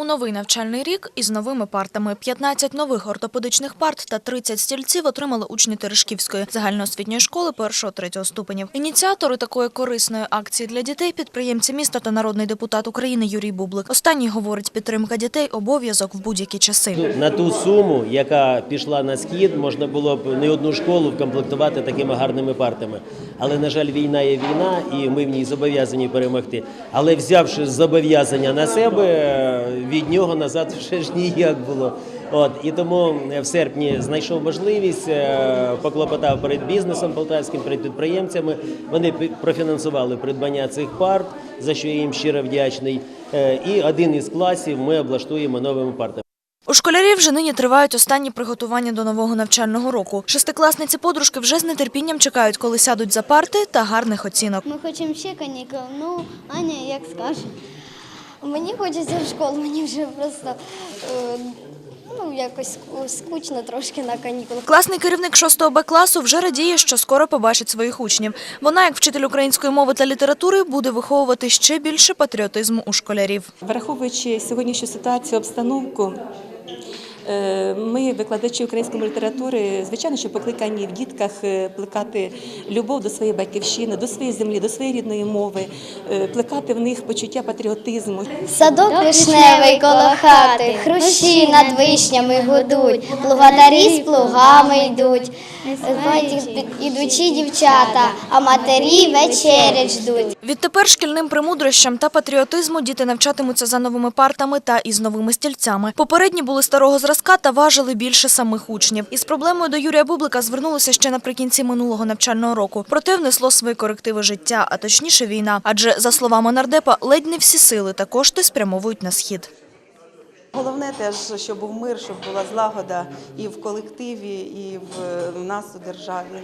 У новий навчальний рік із новими партами 15 нових ортопедичних парт та 30 стільців отримали учні Терешківської загальноосвітньої школи 1-3 ступенів. Ініціатори такої корисної акції для дітей підприємці міста та народний депутат України Юрій Бублик. Останній говорить, підтримка дітей обов'язок в будь-які часи. На ту суму, яка пішла на схід, можна було б не одну школу вкомплектувати такими гарними партами. Але на жаль, війна є війна, і ми в ній зобов'язані перемогти. Але взявши зобов'язання на себе, е, від нього назад вже ж ніяк було. От і тому в серпні знайшов можливість, е, поклопотав перед бізнесом полтавським, перед підприємцями. Вони профінансували придбання цих парт, за що я їм щиро вдячний. Е, І один із класів ми облаштуємо новими партами. У школярів вже нині тривають останні приготування до нового навчального року. Шестикласниці подружки вже з нетерпінням чекають, коли сядуть за парти та гарних оцінок. Ми хочемо ще канікул. Ну, Аня, як скаже. Мені хочеться в школу, мені вже просто е, ну, якось скучно трошки на канікулах. Класний керівник 6 Б класу вже радіє, що скоро побачить своїх учнів. Вона, як вчитель української мови та літератури, буде виховувати ще більше патріотизму у школярів. Враховуючи сьогоднішню ситуацію, обстановку, ми, викладачі української літератури, звичайно, що покликані в дітках е, плекати любов до своєї батьківщини, до своєї землі, до своєї рідної мови, е, плекати в них почуття патріотизму. Садок вишневий коло хати, хрущі над вишнями гудуть, плугатарі з плугами йдуть, ідучі дівчата, а матері вечерять ждуть. Відтепер шкільним примудрощам та патріотизму діти навчатимуться за новими партами та із новими стільцями. Попередні були старого зразка та важили більше самих учнів. Із проблемою до Юрія Бублика звернулися ще наприкінці минулого навчального року. Проте внесло свої корективи життя, а точніше війна. Адже, за словами нардепа, ледь не всі сили та кошти спрямовують на схід. Головне теж, щоб був мир, щоб була злагода і в колективі, і в, в нас у державі.